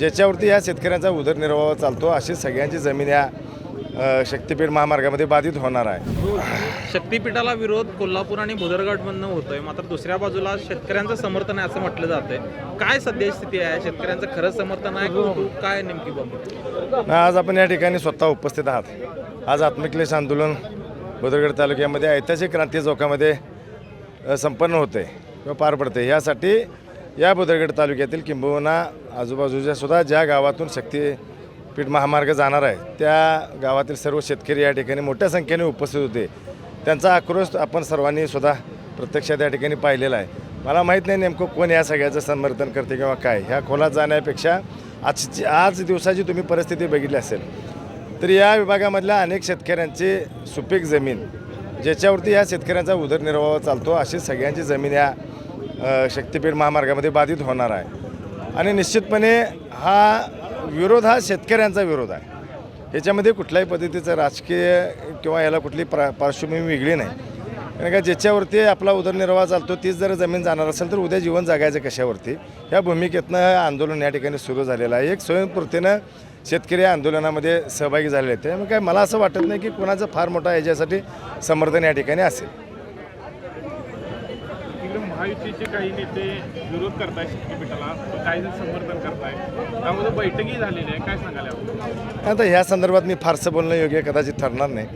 ज्याच्यावरती या शेतकऱ्यांचा उदरनिर्वाह चालतो अशी सगळ्यांची जमीन या शक्तीपीठ महामार्गामध्ये बाधित होणार आहे. शक्तीपीठाला विरोध कोल्हापूर आणि भुदरगडमधनं होतोय. मात्र दुसऱ्या बाजूला शेतकऱ्यांचं समर्थन आहे असं म्हटलं जातंय. काय सध्या स्थिती आहे? शेतकऱ्यांचं खरंच समर्थन आहे काय नेमकी बाबत आज आपण या ठिकाणी स्वतः उपस्थित आहात. आज आत्मक्लेश आंदोलन बुदरगड तालुक्यामध्ये ऐतिहासिक क्रांती चौकामध्ये संपन्न होते किंवा पार पडते यासाठी या बुद्रगड तालुक्यातील किंबहुना आजूबाजूच्या सुद्धा ज्या गावातून शक्तीपीठ महामार्ग जाणार आहे त्या गावातील सर्व शेतकरी या ठिकाणी मोठ्या संख्येने उपस्थित होते. त्यांचा आक्रोश आपण सर्वांनी सुद्धा प्रत्यक्षात या ठिकाणी पाहिलेला आहे. मला माहीत नाही नेमकं कोण या सगळ्याचं समर्थन करते किंवा काय. ह्या खोलात जाण्यापेक्षा आजची आज दिवसाची तुम्ही परिस्थिती बघितली असेल तर या विभागामधल्या अनेक शेतकऱ्यांची सुपीक जमीन ज्याच्यावरती या शेतकऱ्यांचा उदरनिर्वाह चालतो अशी सगळ्यांची जमीन या शक्तीपीठ महामार्गामध्ये बाधित होणार आहे. आणि निश्चितपणे हा विरोध हा शेतकऱ्यांचा विरोध आहे. ह्याच्यामध्ये कुठल्याही पद्धतीचं राजकीय किंवा याला कुठली प्रा पार्श्वभूमी वेगळी नाही. कारण का ज्याच्यावरती आपला उदरनिर्वाह चालतो तीच जर जमीन जाणार असेल तर उद्या जीवन जगायचं कशावरती? ह्या भूमिकेतनं आंदोलन या ठिकाणी सुरू झालेलं आहे. एक स्वयंपूर्तीनं शेतकरी आंदोलनामध्ये सहभागी झालेले आहेत. त्यामुळे काय मला असं वाटत नाही की कोणाचं फार मोठा याच्यासाठी समर्थन या ठिकाणी असेल. महायुतीचे काही नेते विरोध करताय शक्तीपीठाला तर काही जण समर्थन करताय. त्यामध्ये बैठकही झालेली आहे काय सांगाल यावर? आता ह्या संदर्भात मी फारसं बोलणं योग्य कदाचित ठरणार नाही.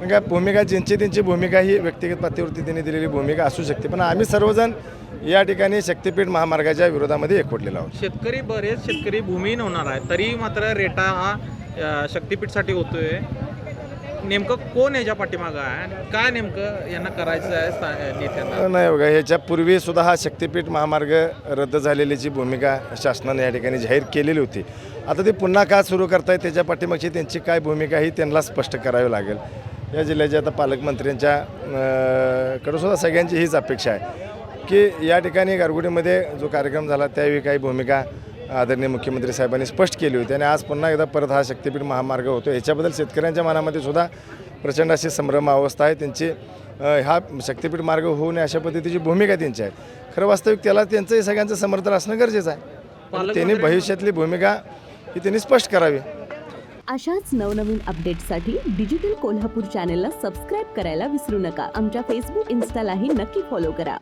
पण काय भूमिका ज्यांची त्यांची भूमिका ही व्यक्तिगत पातळीवरती त्यांनी दिलेली भूमिका असू शकते. पण आम्ही सर्वजण या ठिकाणी शक्तीपीठ महामार्गाच्या विरोधामध्ये एकवटलेलो आहोत. शेतकरी बरेच शेतकरी भूमिहीन होणार आहे तरी मात्र रेटा हा शक्तीपीठसाठी होतोय. नेमकं कोण याच्या पाठीमागं आहे? आणि काय नेमकं यांना करायचं आहे सा- नेत्यांना नाही बघा ह्याच्या पूर्वी सुद्धा हा शक्तीपीठ महामार्ग रद्द झालेलीची भूमिका शासनाने या ठिकाणी जाहीर केलेली होती आता ती पुन्हा का सुरू करतायत त्याच्या पाठीमागची त्यांची काय भूमिका ही त्यांना स्पष्ट करावी लागेल. या जिल्ह्याच्या आता पालकमंत्र्यांच्या अं, सुद्धा सगळ्यांची हीच अपेक्षा आहे की या ठिकाणी गारगुडीमध्ये जो कार्यक्रम झाला त्यावेळी काही भूमिका आदरणीय मुख्यमंत्री साहेबांनी स्पष्ट केली होती आणि आज पुन्हा एकदा परत हा शक्तीपीठ महामार्ग होतो. ह्याच्याबद्दल शेतकऱ्यांच्या मनामध्ये सुद्धा प्रचंड अशी संभ्रम अवस्था आहे. त्यांची हा शक्तीपीठ मार्ग होऊ नये अशा पद्धतीची भूमिका त्यांची आहे. खरं वास्तविक त्याला त्यांचंही सगळ्यांचं समर्थन असणं गरजेचं आहे. त्यांनी भविष्यातली भूमिका ही त्यांनी स्पष्ट करावी. अशाच नवनवीन अपडेट्ससाठी डिजिटल कोल्हापूर चॅनेलला सबस्क्राईब करायला विसरू नका. आमच्या फेसबुक इन्स्टालाही नक्की फॉलो करा.